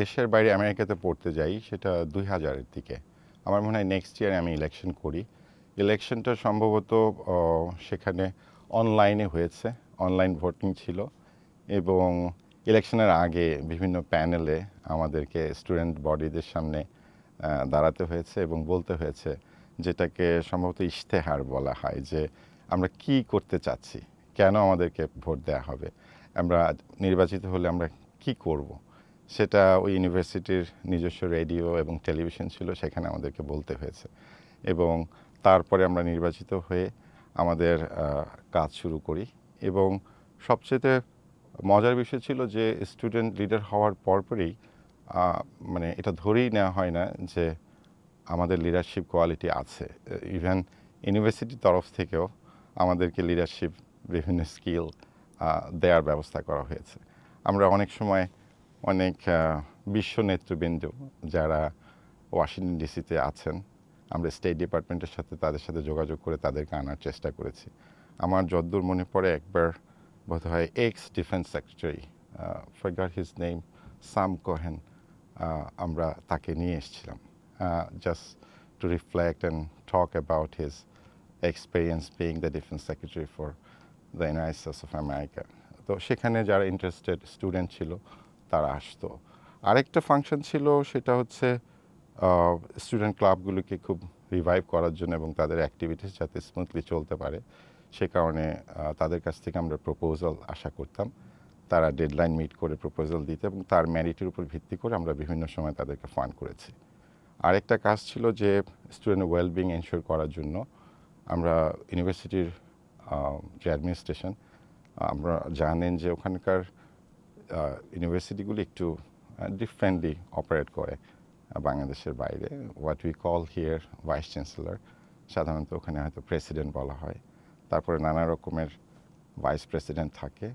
দেশের বাইরে আমেরিকাতে পড়তে যাই, সেটা দুই হাজারের দিকে। আমার মনে হয় নেক্সট ইয়ারে আমি ইলেকশন করি। ইলেকশনটা সম্ভবত সেখানে অনলাইনে হয়েছে। অনলাইন ভোটিং ছিল এবং ইলেকশনের আগে বিভিন্ন প্যানেলে আমাদেরকে স্টুডেন্ট বডিদের সামনে দাঁড়াতে হয়েছে এবং বলতে হয়েছে যেটাকে সম্ভবত ইশতেহার বলা হয় যে আমরা কি করতে চাচ্ছি, কেন আমাদেরকে ভোট দেওয়া হবে, আমরা নির্বাচিত হলে আমরা কি করব। সেটা ওই ইউনিভার্সিটির নিজস্ব রেডিও এবং টেলিভিশন ছিল, সেখানে আমাদেরকে বলতে হয়েছে। এবং তারপরে আমরা নির্বাচিত হয়ে আমাদের কাজ শুরু করি। এবং সবচেয়ে মজার বিষয় ছিল যে, স্টুডেন্ট লিডার হওয়ার পরপরই মানে এটা ধরেই নেওয়া হয় না যে, আমাদের লিডারশিপ কোয়ালিটি আছে। ইভেন ইউনিভার্সিটির তরফ থেকেও আমাদেরকে লিডারশিপ বিভিন্ন স্কিল দেওয়ার ব্যবস্থা করা হয়েছে। আমরা অনেক সময় অনেক বিশ্ব নেতৃবৃন্দ যারা ওয়াশিংটন ডিসিতে আছেন, আমরা স্টেট ডিপার্টমেন্টের সাথে তাদের সাথে যোগাযোগ করে তাদেরকে আনার চেষ্টা করেছি। আমার যদ্দূর মনে পড়ে একবার বোধ হয় ex defence secretary forgot his name Sam Cohen আমরা তাকে নিয়ে এসেছিলাম। Just to reflect and talk about his experience being the defence secretary for the United States of America তো সেখানে যারা ইন্টারেস্টেড স্টুডেন্ট ছিল তারা আসতো। আরেকটা ফাংশন ছিল, সেটা হচ্ছে স্টুডেন্ট ক্লাবগুলোকে খুব রিভাইভ করার জন্য এবং তাদের অ্যাক্টিভিটিস যাতে স্মুথলি চলতে পারে। সে কারণে তাদের কাছ থেকে আমরা প্রপোজাল আশা করতাম। তারা ডেডলাইন মিট করে প্রপোজাল দিতে এবং তার ম্যারিটের উপর ভিত্তি করে আমরা বিভিন্ন সময় তাদেরকে ফান্ড করেছি। আরেকটা কাজ ছিল যে স্টুডেন্ট ওয়েলবিং এনশিওর করার জন্য আমরা ইউনিভার্সিটির যে অ্যাডমিনিস্ট্রেশন আমরা জানেন যে ওখানকার ইউনিভার্সিটিগুলি একটু ডিফারেন্টলি অপারেট করে বাংলাদেশের বাইরে। What we call here vice chancellor সাধারণত ওখানে হয়তো প্রেসিডেন্ট বলা হয়। তারপরে নানা রকমের ভাইস প্রেসিডেন্ট থাকে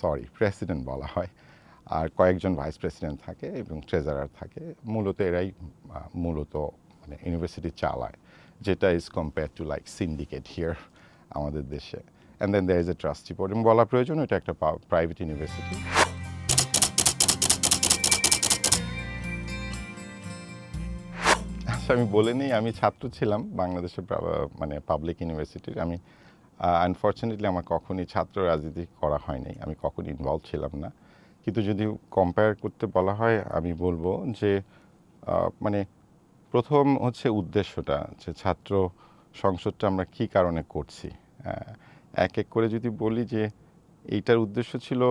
সরি প্রেসিডেন্ট বলা হয়। আর কয়েকজন ভাইস প্রেসিডেন্ট থাকে এবং ট্রেজারার থাকে। মূলত এরাই মূলত মানে ইউনিভার্সিটি চালায়, যেটা is compare to like syndicate here আমাদের দেশে। And then there is a trustee board এবং বলা প্রয়োজন এটা একটা প্রাইভেট ইউনিভার্সিটি আচ্ছা আমি বলে নিই আমি ছাত্র ছিলাম বাংলাদেশের মানে পাবলিক ইউনিভার্সিটির আমি আনফর্চুনেটলি আমার কখনই ছাত্র রাজনীতি করা হয়নি আমি কখনই ইনভলভ ছিলাম না। কিন্তু যদি কম্পেয়ার করতে বলা হয় আমি বলব যে মানে প্রথম হচ্ছে উদ্দেশ্যটা যে ছাত্র সংসদটা আমরা কি কারণে করছি। আহ, এক এক করে যদি বলি যে এইটার উদ্দেশ্য ছিল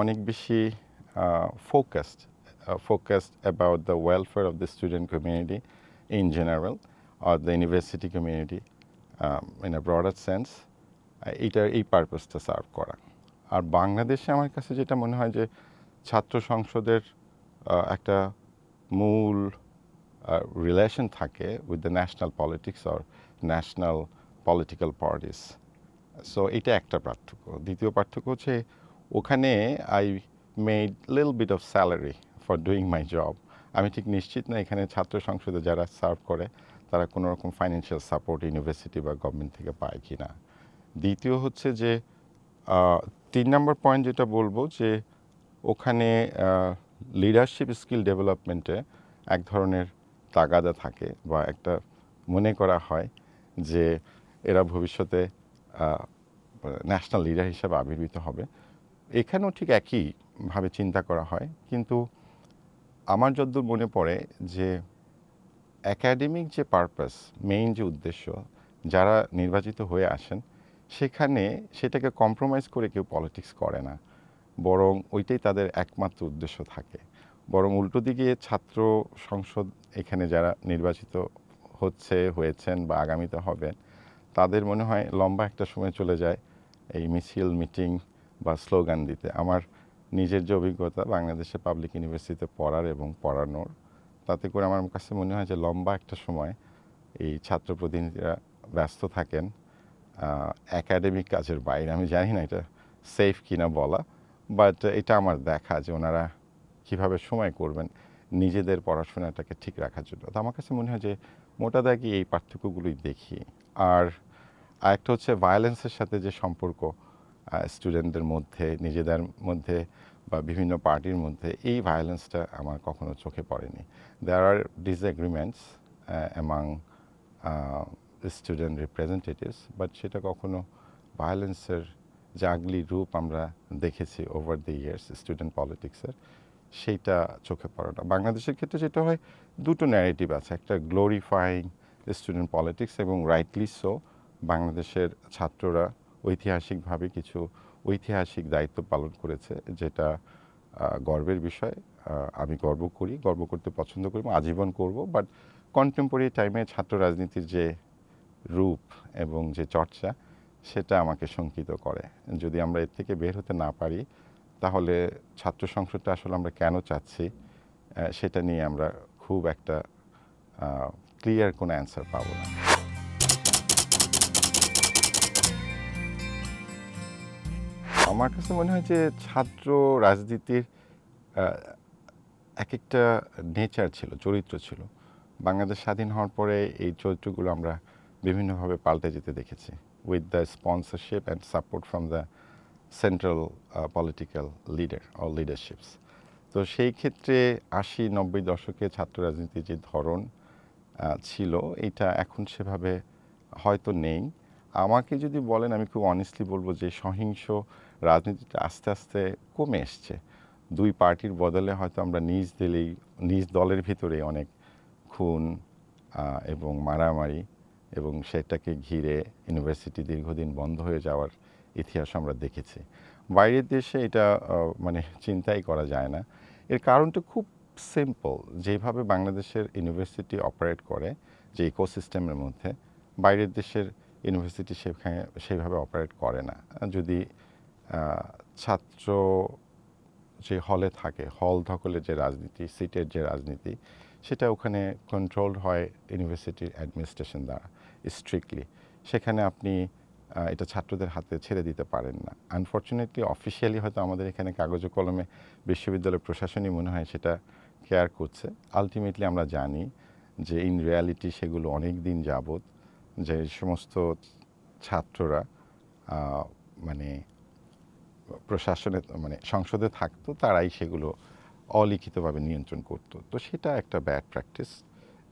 অনেক বেশি focused focused about the welfare of the student community in general or the university community um, in broader sense uh, এই পারপাসটা সার্ভ করা। আর বাংলাদেশে আমার কাছে যেটা মনে হয় যে ছাত্র সংসদের একটা মূল রিলেশন থাকে with the national politics or national political parties so এটা একটা পার্থক্য। দ্বিতীয় পার্থক্য হচ্ছে, ওখানে I made lil bit of salary for doing my job আমি ঠিক নিশ্চিত না, এখানে ছাত্র সংসদে যারা সার্ভ করে, তারা কোনো রকম ফাইন্যান্সিয়াল সাপোর্ট ইউনিভার্সিটি বা গভর্নমেন্ট থেকে পায় কি না। দ্বিতীয় হচ্ছে যে তিন নম্বর পয়েন্ট যেটা বলব যে, ওখানে লিডারশিপ স্কিল ডেভেলপমেন্টে এক ধরনের তাগাদা থাকে বা একটা মনে করা হয় যে, এরা ভবিষ্যতে ন্যাশনাল লিডার হিসেবে আবির্ভূত হবে। এখানেও ঠিক একইভাবে চিন্তা করা হয়। কিন্তু আমার যদ্দূর মনে পড়ে যে একাডেমিক যে পারপাস, মেইন যে উদ্দেশ্য, যারা নির্বাচিত হয়ে আসেন, সেখানে সেটাকে কম্প্রোমাইজ করে কেউ পলিটিক্স করে না। বরং ওইটাই তাদের একমাত্র উদ্দেশ্য থাকে। বরং উল্টো দিকে ছাত্র সংসদ এখানে যারা নির্বাচিত হচ্ছে, হয়েছেন বা আগামীতে হবেন, তাদের মনে হয় লম্বা একটা সময় চলে যায়। এই মিছিল, মিটিং বা স্লোগান দিতে। আমার নিজের যে অভিজ্ঞতা বাংলাদেশে পাবলিক ইউনিভার্সিটিতে পড়ার এবং পড়ানোর, তাতে করে আমার কাছে মনে হয় যে লম্বা একটা সময় এই ছাত্র প্রতিনিধিরা ব্যস্ত থাকেন। একাডেমিক কাজের বাইরে, আমি জানি না এটা সেফ কিনা বলা বাট এটা আমার দেখা যে ওনারা কীভাবে সময় করবেন নিজেদের পড়াশোনাটাকে ঠিক রাখার জন্য। তো আমার কাছে মনে হয় যে মোটা দাগি এই পার্থক্যগুলোই দেখি। আর আরেকটা হচ্ছে ভায়োলেন্সের সাথে যে সম্পর্ক স্টুডেন্টদের মধ্যে, নিজেদের মধ্যে বা বিভিন্ন পার্টির মধ্যে, এই ভায়োলেন্সটা আমার কখনো চোখে পড়েনি। There are disagreements among student representatives but সেটা কখনো ভায়োলেন্সের জাগলি রূপ আমরা দেখেছি ওভার দ্য ইয়ার্স স্টুডেন্ট পলিটিক্সের সেইটা চোখে পড়ে না বাংলাদেশের ক্ষেত্রে যেটা হয়, দুটো ন্যারেটিভ আছে। একটা গ্লোরিফাইং স্টুডেন্ট পলিটিক্স এবং রাইটলি সো বাংলাদেশের ছাত্ররা ঐতিহাসিকভাবে কিছু ঐতিহাসিক দায়িত্ব পালন করেছে, যেটা গর্বের বিষয়। আমি গর্ব করি, গর্ব করতে পছন্দ করি আজীবন করব। বাট কন্টেম্পোরারি টাইমে ছাত্র রাজনীতির যে রূপ এবং যে চর্চা, সেটা আমাকে শঙ্কিত করে। যদি আমরা এর থেকে বের হতে না পারি, তাহলে ছাত্র সংসদটা আসলে আমরা কেন চাচ্ছি সেটা নিয়ে আমরা খুব একটা ক্লিয়ার কোনো অ্যান্সার পাবো না। আমার কাছে মনে হয় যে ছাত্র রাজনীতির এক একটা নেচার ছিল, চরিত্র ছিল। বাংলাদেশ স্বাধীন হওয়ার পরে এই চরিত্রগুলো আমরা বিভিন্নভাবে পাল্টে যেতে দেখেছি। With the sponsorship and support from the central political leader or leaderships তো সেই ক্ষেত্রে আশি নব্বই দশকে ছাত্র রাজনীতির যে ধরন ছিল, এটা এখন সেভাবে হয়তো নেই। আমাকে যদি বলেন, আমি খুব অনেস্টলি বলব যে সহিংস রাজনীতিটা আস্তে আস্তে কমে এসছে। দুই পার্টির বদলে হয়তো আমরা নিজ দিলেই, নিজ দলের ভিতরে অনেক খুন এবং মারামারি এবং সেটাকে ঘিরে ইউনিভার্সিটি দীর্ঘদিন বন্ধ হয়ে যাওয়ার ইতিহাস আমরা দেখেছি। বাইরের দেশে এটা মানে চিন্তাই করা যায় না। এর কারণটা খুব সিম্পল যেভাবে বাংলাদেশের ইউনিভার্সিটি অপারেট করে, যে ইকোসিস্টেমের মধ্যে, বাইরের দেশের ইউনিভার্সিটি সেখানে সেইভাবে অপারেট করে না। যদি ছাত্র যে হলে থাকে, হল দখলের যে রাজনীতি, সিটের যে রাজনীতি, সেটা ওখানে কন্ট্রোলড হয় ইউনিভার্সিটির অ্যাডমিনিস্ট্রেশন দ্বারা স্ট্রিক্টলি সেখানে আপনি এটা ছাত্রদের হাতে ছেড়ে দিতে পারেন না। আনফর্চুনেটলি অফিসিয়ালি হয়তো আমাদের এখানে কাগজে কলমে বিশ্ববিদ্যালয় প্রশাসনই মনে হয় সেটা কেয়ার করছে। আলটিমেটলি আমরা জানি যে ইন রিয়ালিটি সেগুলো অনেক দিন যাবৎ যে সমস্ত ছাত্ররা মানে প্রশাসনে মানে সংসদে থাকতো, তারাই সেগুলো অলিখিতভাবে নিয়ন্ত্রণ করতো। তো সেটা একটা ব্যাড প্র্যাকটিস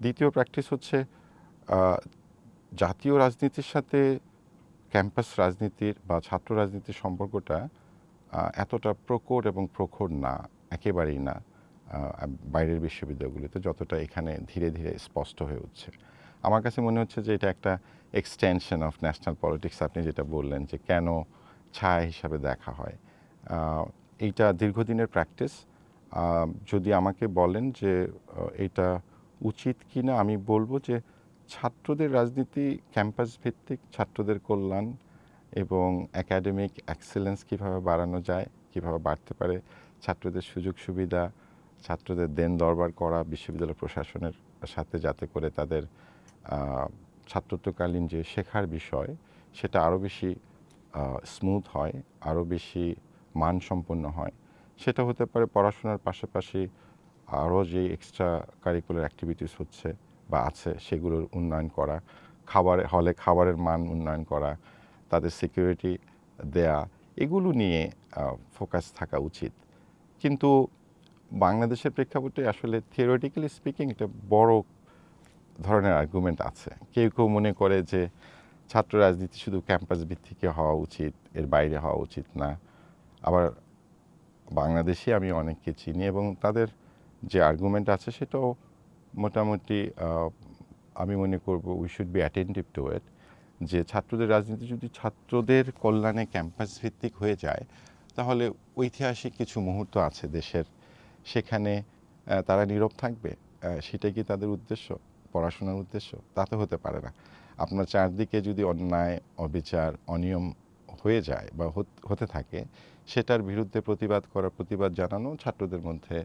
দ্বিতীয় প্র্যাকটিস হচ্ছে জাতীয় রাজনীতির সাথে ক্যাম্পাস রাজনীতির বা ছাত্র রাজনীতির সম্পর্কটা এতটা প্রকট এবং প্রখর না, একেবারেই না বাইরের বিশ্ববিদ্যালয়গুলিতে, যতটা এখানে ধীরে ধীরে স্পষ্ট হয়ে উঠছে। আমার কাছে মনে হচ্ছে যে এটা একটা এক্সটেনশন অফ ন্যাশনাল পলিটিক্স আপনি যেটা বললেন যে কেন ছায়া হিসাবে দেখা হয়। এইটা দীর্ঘদিনের প্র্যাকটিস। যদি আমাকে বলেন যে এটা উচিত কি না আমি বলব যে, ছাত্রদের রাজনীতি, ক্যাম্পাস ভিত্তিক ছাত্রদের কল্যাণ এবং একাডেমিক এক্সেলেন্স কীভাবে বাড়ানো যায়, কীভাবে বাড়তে পারে, ছাত্রদের সুযোগ সুবিধা, ছাত্রদের দেন দরবার করা, বিশ্ববিদ্যালয় প্রশাসনের সাথে যাতে করে তাদের ছাত্রত্বকালীন যে শেখার বিষয়, সেটা আরও বেশি স্মুথ হয়, আরও বেশি মানসম্পন্ন হয়। সেটা হতে পারে পড়াশোনার পাশাপাশি আরও যে এক্সট্রা কারিকুলার অ্যাক্টিভিটিস হচ্ছে বা আছে সেগুলোর উন্নয়ন করা, খাবার হলে খাবারের মান উন্নয়ন করা, তাদের সিকিউরিটি দেয়া, এগুলো নিয়ে ফোকাস থাকা উচিত। কিন্তু বাংলাদেশের প্রেক্ষাপটে আসলে থিওরিটিক্যালি স্পিকিং একটা বড় ধরনের আর্গুমেন্ট আছে। কেউ কেউ মনে করে যে ছাত্র রাজনীতি শুধু ক্যাম্পাস ভিত্তিক হওয়া উচিত, এর বাইরে হওয়া উচিত না। আবার বাংলাদেশে আমি অনেককে চিনি এবং তাদের যে আর্গুমেন্ট আছে সেটাও মোটামুটি আমি মনে করব we should be attentive to it যে ছাত্রদের রাজনীতি যদি ছাত্রদের কল্যাণে ক্যাম্পাস ভিত্তিক হয়ে যায়, তাহলে ঐতিহাসিক কিছু মুহূর্ত আছে দেশের। সেখানে তারা নীরব থাকবে সেটাই কি তাদের উদ্দেশ্য? পড়াশোনার উদ্দেশ্য? তা তো হতে পারে না। আপনার চারদিকে যদি অন্যায়, অবিচার, অনিয়ম হয়ে যায় বা হতে থাকে, সেটার বিরুদ্ধে প্রতিবাদ করা, প্রতিবাদ জানানো ছাত্রদের মধ্যে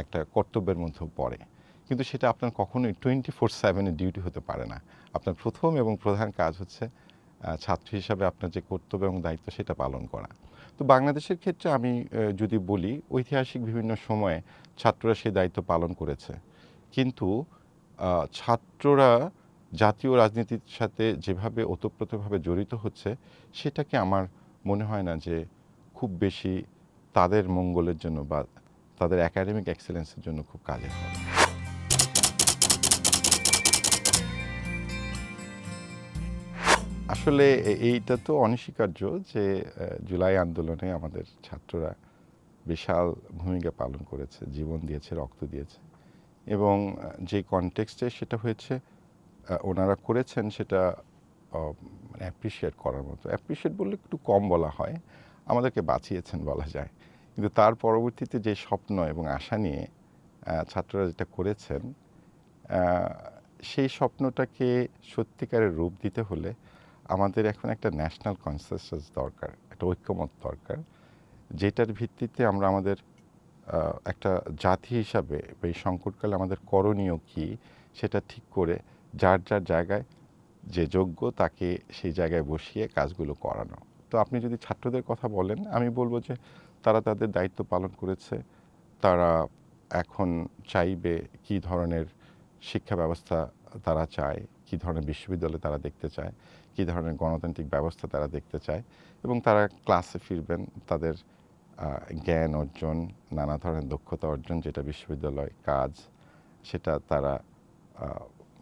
একটা কর্তব্যের মধ্যেও পড়ে। কিন্তু সেটা আপনার কখনোই টোয়েন্টি ফোর সেভেনের ডিউটি হতে পারে না। আপনার প্রথম এবং প্রধান কাজ হচ্ছে ছাত্র হিসাবে আপনার যে কর্তব্য এবং দায়িত্ব সেটা পালন করা। তো বাংলাদেশের ক্ষেত্রে আমি যদি বলি, ঐতিহাসিক বিভিন্ন সময়ে ছাত্ররা সেই দায়িত্ব পালন করেছে। কিন্তু ছাত্ররা জাতীয় রাজনীতির সাথে যেভাবে ওতপ্রোতভাবে জড়িত হচ্ছে, সেটাকে আমার মনে হয় না যে খুব বেশি তাদের মঙ্গলের জন্য বা তাদের একাডেমিক এক্সেলেন্সের জন্য খুব কাজে হবে। আসলে এইটা তো অনস্বীকার্য যে জুলাই আন্দোলনে আমাদের ছাত্ররা বিশাল ভূমিকা পালন করেছে, জীবন দিয়েছে, রক্ত দিয়েছে এবং যে কনটেক্সটে সেটা হয়েছে ওনারা করেছেন সেটা মানে অ্যাপ্রিসিয়েট করার মতো। অ্যাপ্রিসিয়েট বললে একটু কম বলা হয়, আমাদেরকে বাঁচিয়েছেন বলা যায়। কিন্তু তার পরবর্তীতে যে স্বপ্ন এবং আশা নিয়ে ছাত্ররা যেটা করেছেন সেই স্বপ্নটাকে সত্যিকারের রূপ দিতে হলে আমাদের এখন একটা ন্যাশনাল কনসেনসাস দরকার, একটা ঐক্যমত দরকার, যেটার ভিত্তিতে আমরা আমাদের একটা জাতি হিসাবে এই সংকটকালে আমাদের করণীয় কী, সেটা ঠিক করে যার যার জায়গায় যে যোগ্য, তাকে সেই জায়গায় বসিয়ে কাজগুলো করানো। তো আপনি যদি ছাত্রদের কথা বলেন, আমি বলব যে তারা তাদের দায়িত্ব পালন করেছে। তারা এখন চাইবে কি ধরনের শিক্ষা ব্যবস্থা তারা চায়, কি ধরনের বিশ্ববিদ্যালয় তারা দেখতে চায়, কি ধরনের গণতান্ত্রিক ব্যবস্থা তারা দেখতে চায় এবং তারা ক্লাসে ফিরবেন। তাদের জ্ঞান অর্জন, নানা ধরনের দক্ষতা অর্জন, যেটা বিশ্ববিদ্যালয় কাজ, সেটা তারা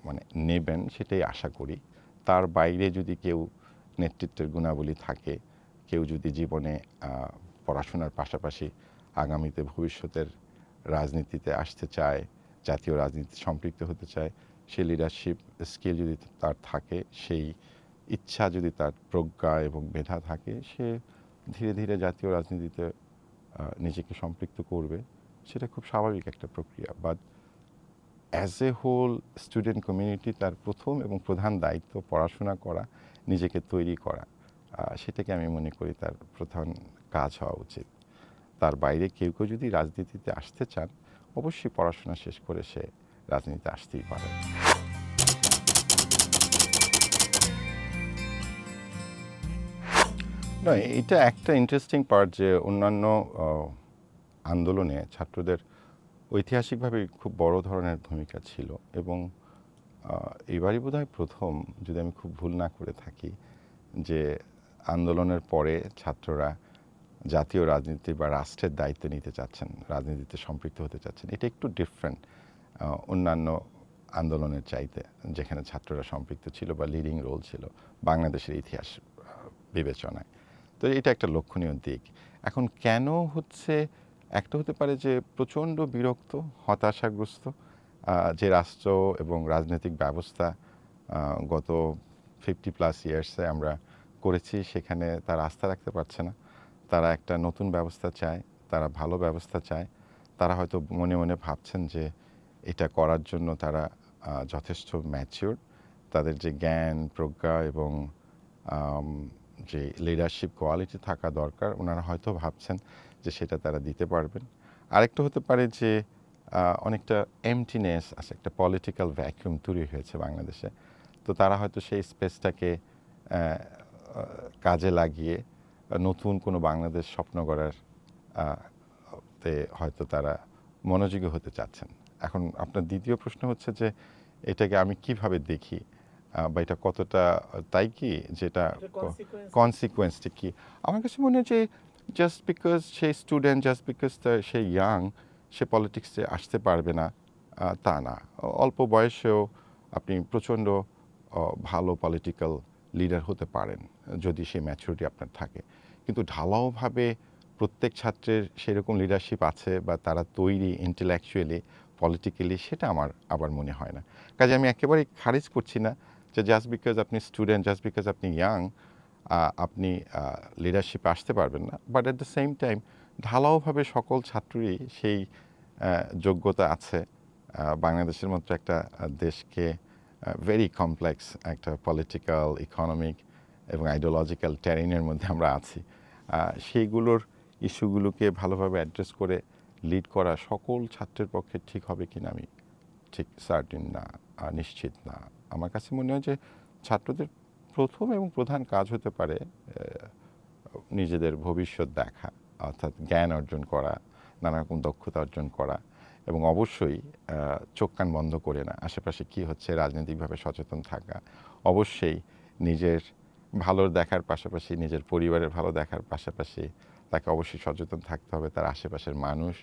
মানে নেবেন সেটাই আশা করি। তার বাইরে যদি কেউ নেতৃত্বের গুণাবলী থাকে, কেউ যদি জীবনে পড়াশোনার পাশাপাশি আগামীতে ভবিষ্যতের রাজনীতিতে আসতে চায়, জাতীয় রাজনীতি সম্পৃক্ত হতে চায়, সে লিডারশিপ স্কিল যদি তার থাকে, সেই ইচ্ছা যদি তার প্রজ্ঞা এবং মেধা থাকে, সে ধীরে ধীরে জাতীয় রাজনীতিতে নিজেকে সম্পৃক্ত করবে। সেটা খুব স্বাভাবিক একটা প্রক্রিয়া। But as a whole student community তার প্রথম এবং প্রধান দায়িত্ব পড়াশোনা করা, নিজেকে তৈরি করা। সেটাকে আমি মনে করি তার প্রধান কাজ হওয়া উচিত। তার বাইরে কেউ কেউ যদি রাজনীতিতে আসতে চান, অবশ্যই পড়াশোনা শেষ করে সে রাজনীতিতে আসতেই পারে। না, এটা একটা ইন্টারেস্টিং পার্ট যে অন্যান্য আন্দোলনে ছাত্রদের ঐতিহাসিকভাবে খুব বড় ধরনের ভূমিকা ছিল এবং এবারই বোধহয় প্রথম, যদি আমি খুব ভুল না করে থাকি, যে আন্দোলনের পরে ছাত্ররা জাতীয় রাজনীতি বা রাষ্ট্রের দায়িত্ব নিতে চাচ্ছেন, রাজনীতিতে সম্পৃক্ত হতে চাচ্ছেন, এটা একটু ডিফারেন্ট অন্যান্য আন্দোলনের চাইতে, যেখানে ছাত্ররা সম্পৃক্ত ছিল বা লিডিং রোল ছিল বাংলাদেশের ইতিহাস বিবেচনায়। তো এটা একটা লক্ষণীয় দিক। এখন কেন হচ্ছে একটা হতে পারে যে প্রচণ্ড বিরক্ত, হতাশাগ্রস্ত যে রাষ্ট্র এবং রাজনৈতিক ব্যবস্থা গত ফিফটি প্লাস ইয়ার্সে আমরা করেছি, সেখানে তারা আস্থা রাখতে পারছে না। তারা একটা নতুন ব্যবস্থা চায়, তারা ভালো ব্যবস্থা চায়। তারা হয়তো মনে মনে ভাবছেন যে এটা করার জন্য তারা যথেষ্ট ম্যাচিওর তাদের যে জ্ঞান, প্রজ্ঞা এবং যে লিডারশিপ কোয়ালিটি থাকা দরকার, ওনারা হয়তো ভাবছেন যে সেটা তারা দিতে পারবেন। আরেকটা হতে পারে যে অনেকটা এমটিনেস আছে, একটা পলিটিক্যাল ভ্যাকিউম তৈরি হয়েছে বাংলাদেশে। তো তারা হয়তো সেই স্পেসটাকে কাজে লাগিয়ে নতুন কোনো বাংলাদেশ স্বপ্ন গড়ার তে হয়তো তারা মনোযোগী হতে চাচ্ছেন। এখন আপনার দ্বিতীয় প্রশ্ন হচ্ছে যে, এটাকে আমি কীভাবে দেখি? বা এটা কতটা তাই কি? যেটা কনসিকুয়েন্সটা কি আমার কাছে মনে হয় যে জাস্ট বিকজ সে স্টুডেন্ট জাস্ট বিকজ সে ইয়াং সে পলিটিক্সে আসতে পারবে না তা না। অল্প বয়সেও আপনি প্রচণ্ড ভালো পলিটিক্যাল লিডার হতে পারেন যদি সেই ম্যাচুরিটি আপনার থাকে। কিন্তু ঢালাওভাবে প্রত্যেক ছাত্রের সেরকম লিডারশিপ আছে বা তারা তৈরি ইন্টেলেকচুয়ালি পলিটিক্যালি সেটা আমার আবার মনে হয় না। কাজে আমি একেবারেই খারিজ করছি না। যে জাস্ট বিকজ আপনি স্টুডেন্ট জাস্ট বিকজ আপনি ইয়াং আপনি লিডারশিপে আসতে পারবেন না। But at the same time ঢালাওভাবে সকল ছাত্রই সেই যোগ্যতা আছে। বাংলাদেশের মতো একটা দেশকে ভেরি কমপ্লেক্স একটা পলিটিক্যাল ইকোনমিক এবং আইডিওলজিক্যাল ট্যারিনের মধ্যে আমরা আছি। সেইগুলোর ইস্যুগুলোকে ভালোভাবে অ্যাড্রেস করে লিড করা সকল ছাত্রের পক্ষে ঠিক হবে কিনা আমি ঠিক সার্টিন না নিশ্চিত না। আমার কাছে মনে হয় যে ছাত্রদের প্রথম এবং প্রধান কাজ হতে পারে নিজেদের ভবিষ্যৎ দেখা, অর্থাৎ জ্ঞান অর্জন করা নানা রকম দক্ষতা অর্জন করা এবং অবশ্যই চোখ কান বন্ধ করে না, আশেপাশে কি হচ্ছে, রাজনৈতিকভাবে সচেতন থাকা, অবশ্যই নিজের ভালো দেখার পাশাপাশি, নিজের পরিবারের ভালো দেখার পাশাপাশি তাকে অবশ্যই সচেতন থাকতে হবে, তার আশেপাশের মানুষ,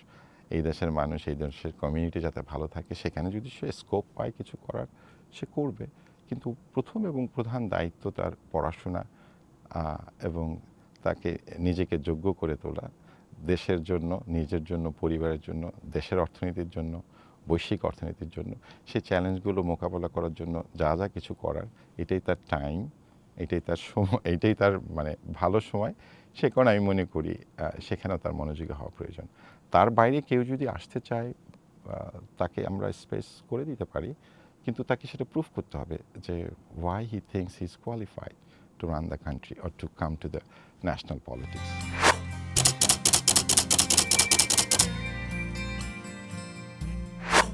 এই দেশের মানুষ, এই দেশের কমিউনিটি যাতে ভালো থাকে, সেখানে যদি সে স্কোপ পায় কিছু করার সে করবে। কিন্তু প্রথম এবং প্রধান দায়িত্ব তার পড়াশোনা এবং তাকে নিজেকে যোগ্য করে তোলা, দেশের জন্য, নিজের জন্য, পরিবারের জন্য, দেশের অর্থনীতির জন্য, বৈশ্বিক অর্থনীতির জন্য। সেই চ্যালেঞ্জগুলো মোকাবেলা করার জন্য যা যা কিছু করার, এটাই তার টাইম, এটাই তার সময়, এটাই তার মানে ভালো সময়। সে কারণে আমি মনে করি সেখানেও তার মনোযোগী হওয়া প্রয়োজন। তার বাইরে কেউ যদি আসতে চায় তাকে আমরা স্পেস করে দিতে পারি। কিন্তু তাকে সেটা প্রুফ করতে হবে যে why he thinks he is qualified to run the country or to come to the national politics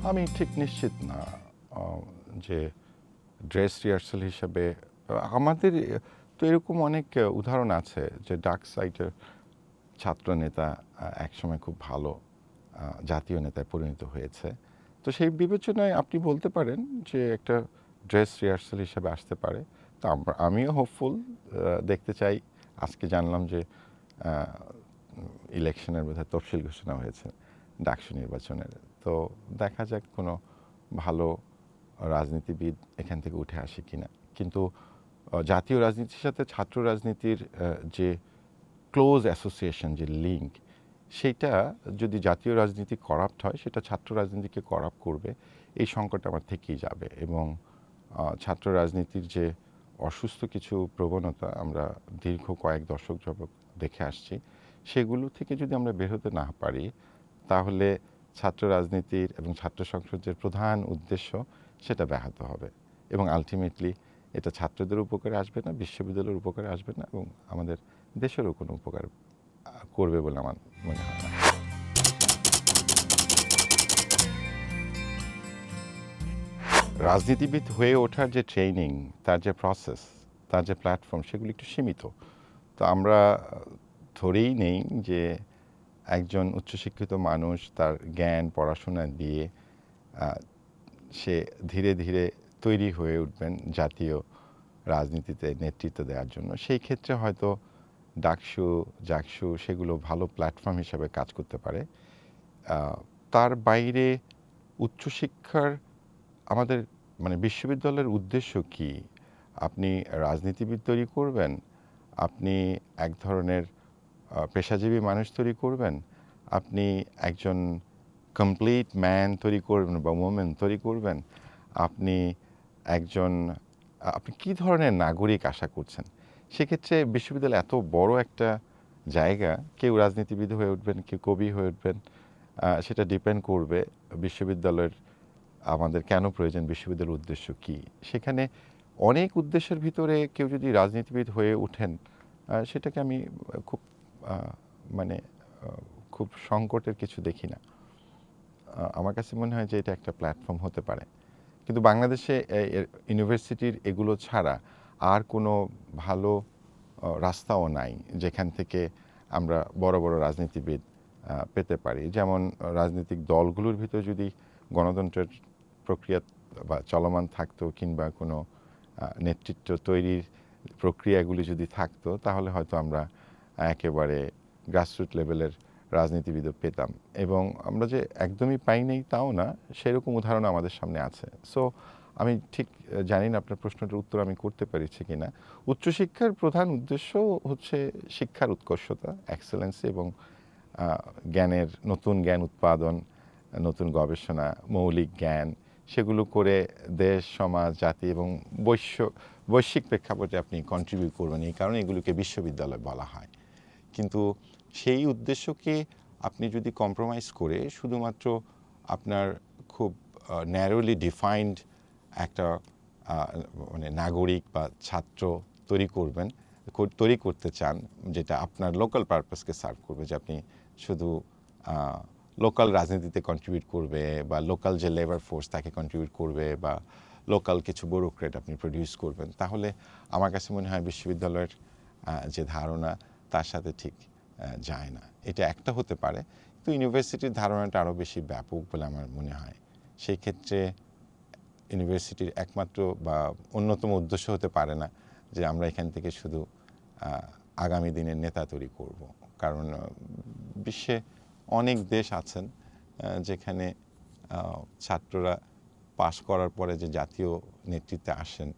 আমি ঠিক নিশ্চিত না যে ড্রেস রিহার্সাল হিসাবে আমাদের, তো এরকম অনেক উদাহরণ আছে যে ডার্ক সাইডের ছাত্র নেতা একসময় খুব ভালো জাতীয় নেতায় পরিণত হয়েছে। তো সেই বিবেচনায় আপনি বলতে পারেন যে একটা ড্রেস রিহার্সাল হিসাবে আসতে পারে। তো আমরা- আমিও হোপফুল দেখতে চাই। আজকে জানলাম যে ইলেকশনের বোধহয় তফসিল ঘোষণা হয়েছে ডাকসু নির্বাচনের। তো দেখা যাক কোনো ভালো রাজনীতিবিদ এখান থেকে উঠে আসে কিনা। কিন্তু জাতীয় রাজনীতির সাথে ছাত্র রাজনীতির যে ক্লোজ অ্যাসোসিয়েশন যে লিঙ্ক সেইটা যদি জাতীয় রাজনীতি করাপ্ট হয়, সেটা ছাত্র রাজনীতিকে করাপ্ট করবে। এই সংকট আমার থেকেই যাবে এবং ছাত্র রাজনীতির যে অসুস্থ কিছু প্রবণতা আমরা দীর্ঘ কয়েক দশক যাবত দেখে আসছি, সেগুলো থেকে যদি আমরা বের হতে না পারি, তাহলে ছাত্র রাজনীতির এবং ছাত্র সংসদের প্রধান উদ্দেশ্য, সেটা ব্যাহত হবে এবং আলটিমেটলি এটা ছাত্রদের উপকারে আসবে না, বিশ্ববিদ্যালয়ের উপকারে আসবে না এবং আমাদের দেশেরও কোনো উপকার করবে বলে আমার মনে হয় না। রাজনীতিবিদ হয়ে ওঠার যে ট্রেনিং তার যে প্রসেস তার যে প্ল্যাটফর্ম সেগুলি একটু সীমিত। তো আমরা ধরেই নেই যে একজন উচ্চশিক্ষিত মানুষ তার জ্ঞান, পড়াশোনা দিয়ে সে ধীরে ধীরে তৈরি হয়ে উঠবেন জাতীয় রাজনীতিতে নেতৃত্ব দেওয়ার জন্য। সেই ক্ষেত্রে হয়তো ডাকসু জাকসু সেগুলো ভালো প্ল্যাটফর্ম হিসেবে কাজ করতে পারে। তার বাইরে উচ্চশিক্ষার আমাদের মানে বিশ্ববিদ্যালয়ের উদ্দেশ্য কি? আপনি রাজনীতিবিদ তৈরি করবেন, আপনি এক ধরনের পেশাজীবী মানুষ তৈরি করবেন, আপনি একজন কমপ্লিট ম্যান তৈরি করবেন বা ওমেন তৈরি করবেন, আপনি একজন, আপনি কি ধরনের নাগরিক আশা করছেন? সেক্ষেত্রে বিশ্ববিদ্যালয় এত বড় একটা জায়গা, কেউ রাজনীতিবিদ হয়ে উঠবেন, কেউ কবি হয়ে উঠবেন সেটা ডিপেন্ড করবে বিশ্ববিদ্যালয়ের আমাদের কেন প্রয়োজন, বিশ্ববিদ্যালয়ের উদ্দেশ্য কি? সেখানে অনেক উদ্দেশ্যের ভিতরে কেউ যদি রাজনীতিবিদ হয়ে ওঠেন সেটাকে আমি খুব মানে খুব সংকটের কিছু দেখি না। আমার কাছে মনে হয় যে এটা একটা প্ল্যাটফর্ম হতে পারে। কিন্তু বাংলাদেশে ইউনিভার্সিটির এগুলো ছাড়া আর কোনো ভালো রাস্তাও নাই যেখান থেকে আমরা বড় বড় রাজনীতিবিদ পেতে পারি। যেমন রাজনৈতিক দলগুলোর ভিতর যদি গণতন্ত্রের প্রক্রিয়া বা চলমান থাকতো কিংবা কোনো নেতৃত্ব তৈরির প্রক্রিয়াগুলি যদি থাকতো, তাহলে হয়তো আমরা একেবারে গ্রাসরুট লেভেলের রাজনীতিবিদও পেতাম। এবং আমরা যে একদমই পাই তাও না, সেরকম উদাহরণ আমাদের সামনে আছে। সো আমি ঠিক জানি না আপনার প্রশ্নটার উত্তর আমি করতে পেরেছি কিনা। উচ্চশিক্ষার প্রধান উদ্দেশ্য হচ্ছে শিক্ষার উৎকর্ষতা এক্সেলেন্সি এবং জ্ঞানের নতুন জ্ঞান উৎপাদন, নতুন গবেষণা, মৌলিক জ্ঞান। সেগুলো করে দেশ, সমাজ, জাতি এবং বৈশ্ব বৈশ্বিক প্রেক্ষাপটে আপনি কন্ট্রিবিউট করবেন। এই কারণে এগুলোকে বিশ্ববিদ্যালয় বলা হয়। কিন্তু সেই উদ্দেশ্যকে আপনি যদি কম্প্রোমাইজ করে শুধুমাত্র আপনার খুব ন্যারোলি ডিফাইন্ড একটা মানে নাগরিক বা ছাত্র তৈরি করবেন, কর- তৈরি করতে চান, যেটা আপনার লোকাল পারপাসকে সার্ভ করবে, যে আপনি শুধু লোকাল রাজনীতিতে কন্ট্রিবিউট করবে বা লোকাল যে লেবার ফোর্স তাকে কন্ট্রিবিউট করবে বা লোকাল কিছু ব্যুরোক্রেট আপনি প্রডিউস করবেন, তাহলে আমার কাছে মনে হয় বিশ্ববিদ্যালয়ের যে ধারণা তার সাথে ঠিক যায় না। এটা একটা হতে পারে, কিন্তু ইউনিভার্সিটির ধারণাটা আরও বেশি ব্যাপক বলে আমার মনে হয়। সেই ক্ষেত্রে ইউনিভার্সিটির একমাত্র বা অন্যতম উদ্দেশ্য হতে পারে না যে আমরা এখান থেকে শুধু আগামী দিনের নেতা তৈরি করব। কারণ বিশ্বে অনেক দেশ আছেন যেখানে ছাত্ররা পাশ করার পরে যে জাতীয় নেতৃত্বে আসেন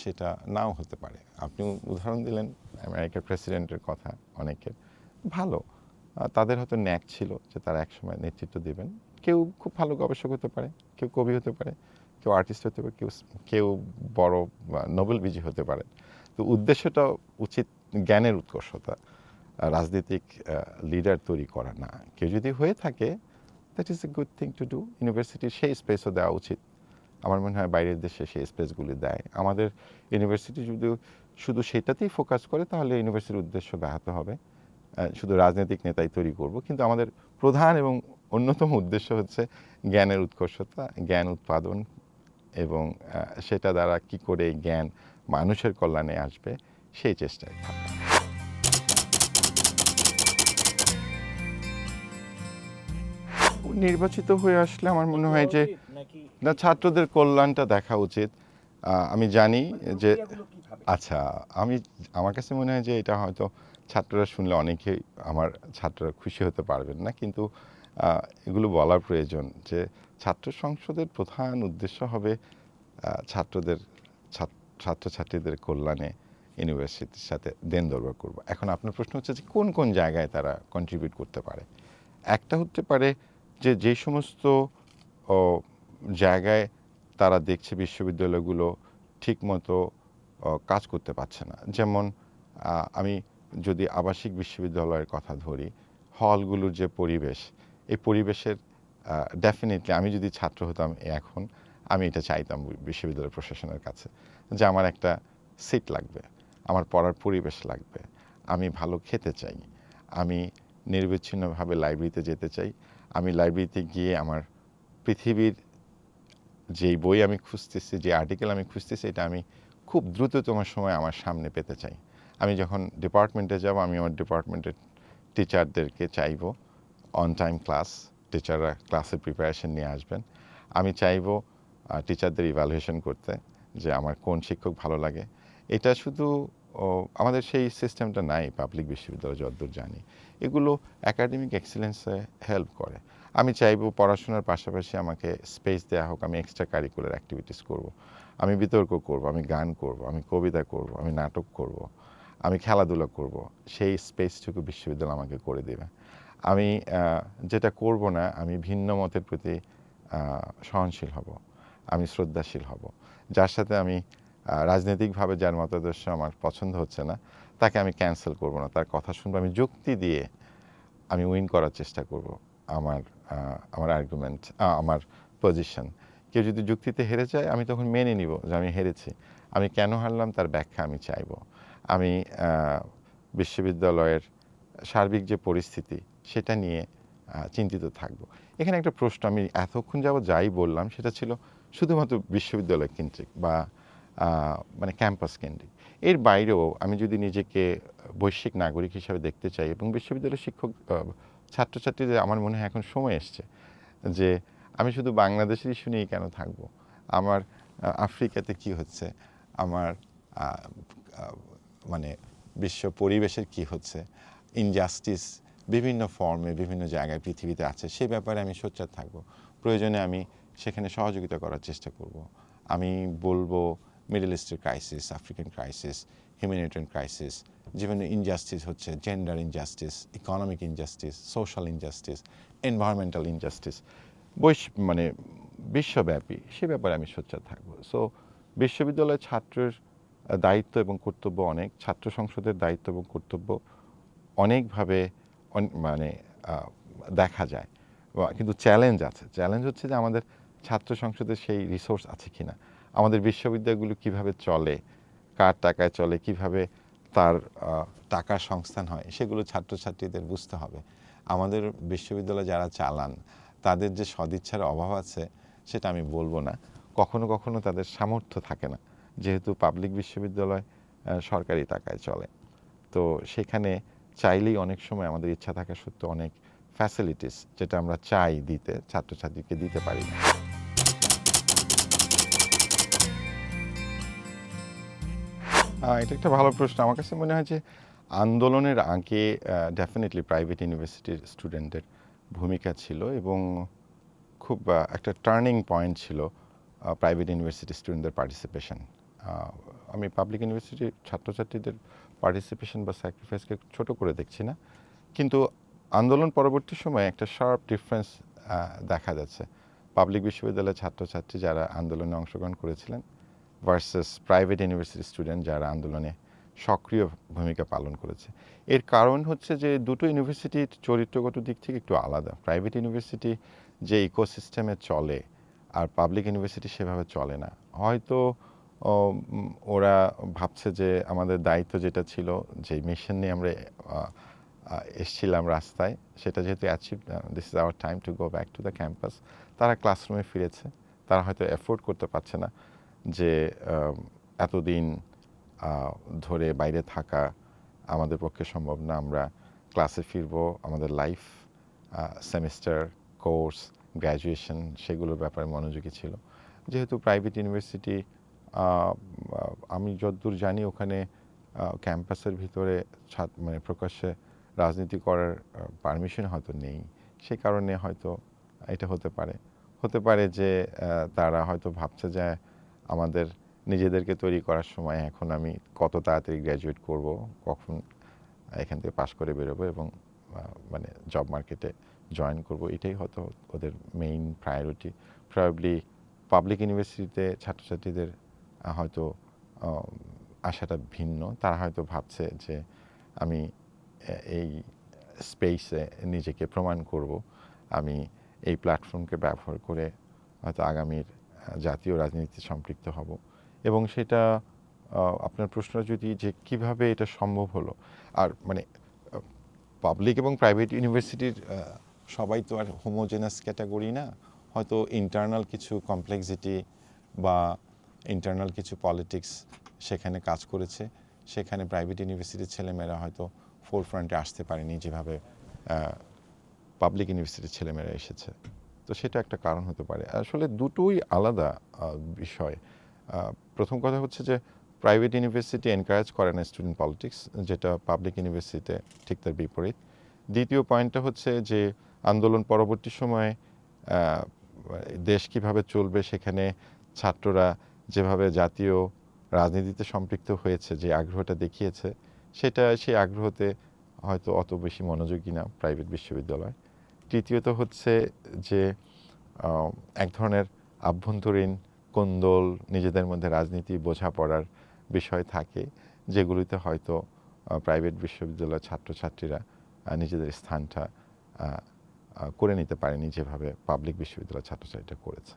সেটা নাও হতে পারে। আপনি উদাহরণ দিলেন, আমেরিকার প্রেসিডেন্টের কথা অনেকের। ভালো তাদের হয়তো ন্যাক ছিল যে তারা একসময় নেতৃত্ব দেবেন। কেউ খুব ভালো গবেষক হতে পারে, কেউ কবি হতে পারে, কেউ আর্টিস্ট হতে পারে, কেউ কেউ বড় নোবেল বিজয়ী হতে পারে। তো উদ্দেশ্যটা উচিত জ্ঞানের উৎকর্ষতা রাজনৈতিক লিডার তৈরি করা না। কেউ যদি হয়ে থাকে that is a good thing to do ইউনিভার্সিটির সেই স্পেসও দেওয়া উচিত। আমার মনে হয় বাইরের দেশে সেই স্পেসগুলি দেয়। আমাদের ইউনিভার্সিটি যদি শুধু সেটাতেই ফোকাস করে, তাহলে ইউনিভার্সিটির উদ্দেশ্য ব্যাহত হবে। শুধু রাজনৈতিক নেতাই তৈরি করব, কিন্তু আমাদের প্রধান এবং অন্যতম উদ্দেশ্য হচ্ছে জ্ঞানের উৎকর্ষতা জ্ঞান উৎপাদন এবং সেটা দ্বারা কি করে জ্ঞান মানুষের কল্যাণে আসবে সেই চেষ্টায় থাকা নির্বাচিত হয়ে আসলে আমার মনে হয় যে না ছাত্রদের কল্যাণটা দেখা উচিত। আমি জানি যে আচ্ছা আমি আমার কাছে মনে হয় যে এটা হয়তো ছাত্ররা শুনলে অনেকেই আমার ছাত্ররা খুশি হতে পারবেন না কিন্তু এগুলো বলার প্রয়োজন যে ছাত্র সংসদের প্রধান উদ্দেশ্য হবে ছাত্রদের ছাত্রছাত্রীদের কল্যাণে ইউনিভার্সিটির সাথে দেন দরবার করব। এখন আপনার প্রশ্ন হচ্ছে যে কোন কোন জায়গায় তারা কন্ট্রিবিউট করতে পারে? একটা হতে পারে যে যে সমস্ত জায়গায় তারা দেখছে বিশ্ববিদ্যালয়গুলো ঠিকমতো কাজ করতে পারছে না। যেমন আমি যদি আবাসিক বিশ্ববিদ্যালয়ের কথা ধরি, হলগুলোর যে পরিবেশ এই পরিবেশের ডেফিনেটলি আমি যদি ছাত্র হতাম এখন, আমি এটা চাইতাম বিশ্ববিদ্যালয় প্রশাসনের কাছে যে আমার একটা সিট লাগবে, আমার পড়ার পরিবেশ লাগবে, আমি ভালো খেতে চাই, আমি নির্বিচ্ছিন্নভাবে লাইব্রেরিতে যেতে চাই, আমি লাইব্রেরিতে গিয়ে আমার পৃথিবীর যেই বই আমি খুঁজতেছি, যে আর্টিকেল আমি খুঁজতেছি, এটা আমি খুব দ্রুততম সময় আমার সামনে পেতে চাই। আমি যখন ডিপার্টমেন্টে যাব, আমি আমার ডিপার্টমেন্টের টিচারদেরকে চাইব অন টাইম ক্লাস টিচাররা ক্লাসের প্রিপারেশন নিয়ে আসবেন। আমি চাইব টিচারদের ইভ্যালুয়েশন করতে যে আমার কোন শিক্ষক ভালো লাগে। এটা শুধু আমাদের সেই সিস্টেমটা নাই পাবলিক বিশ্ববিদ্যালয় যতদূর জানি। এগুলো একাডেমিক এক্সিলেন্সে হেল্প করে। আমি চাইব পড়াশোনার পাশাপাশি আমাকে স্পেস দেওয়া হোক, আমি এক্সট্রা কারিকুলার অ্যাক্টিভিটিস করব। আমি বিতর্ক করব, আমি গান করব, আমি কবিতা করব, আমি নাটক করব, আমি খেলাধুলা করব। সেই স্পেসটুকু বিশ্ববিদ্যালয় আমাকে করে দেবে। আমি যেটা করব না, আমি ভিন্ন মতের প্রতি সহনশীল হব, আমি শ্রদ্ধাশীল হব। যার সাথে আমি রাজনৈতিকভাবে যার মতাদর্শ আমার পছন্দ হচ্ছে না, তাকে আমি ক্যান্সেল করব না। তার কথা শুনব, আমি যুক্তি দিয়ে আমি উইন করার চেষ্টা করব আমার আমার আর্গুমেন্ট আমার পজিশন কেউ যদি যুক্তিতে হেরে যায়, আমি তখন মেনে নিব যে আমি হেরেছি। আমি কেন হারলাম, তার ব্যাখ্যা আমি চাইব। আমি বিশ্ববিদ্যালয়ের সার্বিক যে পরিস্থিতি সেটা নিয়ে চিন্তিত থাকব। এখানে একটা প্রশ্ন, আমি এতক্ষণ যাব যাই বললাম, সেটা ছিল শুধুমাত্র বিশ্ববিদ্যালয় কেন্দ্রিক বা মানে ক্যাম্পাস কেন্দ্রিক। এর বাইরেও আমি যদি নিজেকে বৈশ্বিক নাগরিক হিসাবে দেখতে চাই এবং বিশ্ববিদ্যালয়ের শিক্ষক ছাত্রছাত্রীদের আমার মনে হয় এখন সময় এসছে যে আমি শুধু বাংলাদেশের ইস্যু নিয়েই কেন থাকব? আমার আফ্রিকাতে কি হচ্ছে? আমার মানে বিশ্ব পরিবেশের কি হচ্ছে? ইনজাস্টিস বিভিন্ন ফর্মে বিভিন্ন জায়গায় পৃথিবীতে আছে, সে ব্যাপারে আমি সোচ্চার থাকব। প্রয়োজনে আমি সেখানে সহযোগিতা করার চেষ্টা করব। আমি বলব মিডল ইস্টের crisis African crisis humanitarian crisis যেমন ইনজাস্টিস হচ্ছে gender injustice economic injustice social injustice environmental injustice বৈশ মানে বিশ্বব্যাপী, সে ব্যাপারে আমি সোচ্চার থাকব। সো বিশ্ববিদ্যালয়ের ছাত্রের দায়িত্ব এবং কর্তব্য অনেক, ছাত্র সংসদের দায়িত্ব এবং কর্তব্য অনেকভাবে অন- মানে দেখা যায়। কিন্তু চ্যালেঞ্জ আছে। চ্যালেঞ্জ হচ্ছে যে আমাদের ছাত্র সংসদের সেই রিসোর্স আছে কি না আমাদের বিশ্ববিদ্যালয়গুলো কীভাবে চলে, কার টাকায় চলে, কীভাবে তার টাকার সংস্থান হয়, সেগুলো ছাত্রছাত্রীদের বুঝতে হবে। আমাদের বিশ্ববিদ্যালয় যারা চালান, তাদের যে সদিচ্ছার অভাব আছে, সেটা আমি বলব না। কখনো কখনো তাদের সামর্থ্য থাকে না। যেহেতু পাবলিক বিশ্ববিদ্যালয় সরকারি টাকায় চলে। তো সেখানে চাইলেই অনেক সময় আমাদের ইচ্ছা থাকা সত্ত্বেও অনেক ফ্যাসিলিটিস যেটা আমরা চাই দিতে, ছাত্রছাত্রীকে দিতে পারি না। এটা একটা ভালো প্রশ্ন আমার কাছে মনে হয় যে আন্দোলনের আগে ডেফিনেটলি প্রাইভেট ইউনিভার্সিটির স্টুডেন্টদের ভূমিকা ছিল এবং খুব একটা টার্নিং পয়েন্ট ছিল প্রাইভেট ইউনিভার্সিটি স্টুডেন্টদের পার্টিসিপেশন আমি পাবলিক ইউনিভার্সিটির ছাত্রছাত্রীদের পার্টিসিপেশন বা স্যাক্রিফাইসকে ছোট করে দেখছি না। কিন্তু আন্দোলন পরবর্তী সময়ে একটা শার্প ডিফারেন্স দেখা যাচ্ছে। পাবলিক বিশ্ববিদ্যালয়ের ছাত্রছাত্রী যারা আন্দোলনে অংশগ্রহণ করেছিলেন ভার্সেস প্রাইভেট ইউনিভার্সিটি স্টুডেন্ট যারা আন্দোলনে সক্রিয় ভূমিকা পালন করেছে। এর কারণ হচ্ছে যে দুটো ইউনিভার্সিটির চরিত্রগত দিক থেকে একটু আলাদা। প্রাইভেট ইউনিভার্সিটি যে ইকোসিস্টেমে চলে আর পাবলিক ইউনিভার্সিটি সেভাবে চলে না। হয়তো ওরা ভাবছে যে আমাদের দায়িত্ব যেটা ছিল, যে মিশন নিয়ে আমরা এসছিলাম রাস্তায়, সেটা যেহেতু achieve this is our time to go back to the campus তারা ক্লাসরুমে ফিরেছে। তারা হয়তো এফোর্ড করতে পারছে না যে এতদিন ধরে বাইরে থাকা আমাদের পক্ষে সম্ভব না। আমরা ক্লাসে ফিরবো, আমাদের লাইফ সেমিস্টার কোর্স গ্র্যাজুয়েশন সেগুলোর ব্যাপারে মনোযোগী ছিল। যেহেতু প্রাইভেট ইউনিভার্সিটি আমি যতদূর জানি ওখানে ক্যাম্পাসের ভিতরে ছাত্র মানে প্রকাশ্যে রাজনীতি করার পারমিশন হয়তো নেই। সে কারণে হয়তো এটা হতে পারে। হতে পারে যে তারা হয়তো ভাবছে যে আমাদের নিজেদেরকে তৈরি করার সময় এখন আমি কত তাড়াতাড়ি গ্র্যাজুয়েট করব, কখন এখান থেকে পাশ করে বেরোবো এবং মানে জব মার্কেটে জয়েন করব। এটাই হয়তো ওদের মেইন প্রায়োরিটি প্রবাবলি পাবলিক ইউনিভার্সিটিতে ছাত্রছাত্রীদের হয়তো আশাটা ভিন্ন। তারা হয়তো ভাবছে যে আমি এই স্পেসে নিজেকে প্রমাণ করব। আমি এই প্ল্যাটফর্মকে ব্যবহার করে হয়তো আগামীর জাতীয় রাজনীতিতে সম্পৃক্ত হব। এবং সেটা আপনার প্রশ্ন যদি যে কীভাবে এটা সম্ভব হলো? আর মানে পাবলিক এবং প্রাইভেট ইউনিভার্সিটির সবাই তো আর হোমোজেনাস ক্যাটাগরি না। হয়তো ইন্টারনাল কিছু কমপ্লেক্সিটি বা ইন্টারনাল কিছু পলিটিক্স সেখানে কাজ করেছে। সেখানে প্রাইভেট ইউনিভার্সিটির ছেলেমেয়েরা হয়তো ফোর ফ্রন্টে আসতে পারেনি যেভাবে পাবলিক ইউনিভার্সিটির ছেলেমেয়েরা এসেছে। তো সেটা একটা কারণ হতে পারে। আসলে দুটোই আলাদা বিষয়। প্রথম কথা হচ্ছে যে প্রাইভেট ইউনিভার্সিটি এনকারেজ করে না স্টুডেন্ট পলিটিক্স যেটা পাবলিক ইউনিভার্সিটিতে ঠিক তার বিপরীত। দ্বিতীয় পয়েন্টটা হচ্ছে যে আন্দোলন পরবর্তী সময়ে দেশ কীভাবে চলবে সেখানে ছাত্ররা যেভাবে জাতীয় রাজনীতিতে সম্পৃক্ত হয়েছে, যে আগ্রহটা দেখিয়েছে, সেটা সেই আগ্রহতে হয়তো অত বেশি মনোযোগী না প্রাইভেট বিশ্ববিদ্যালয়। তৃতীয়ত হচ্ছে যে এক ধরনের আভ্যন্তরীণ কোন্দল, নিজেদের মধ্যে রাজনীতি বোঝাপড়ার বিষয় থাকে, যেগুলিতে হয়তো প্রাইভেট বিশ্ববিদ্যালয়ের ছাত্রছাত্রীরা নিজেদের স্থানটা করে নিতে পারেনি যেভাবে পাবলিক বিশ্ববিদ্যালয়ের ছাত্রছাত্রীরা করেছে।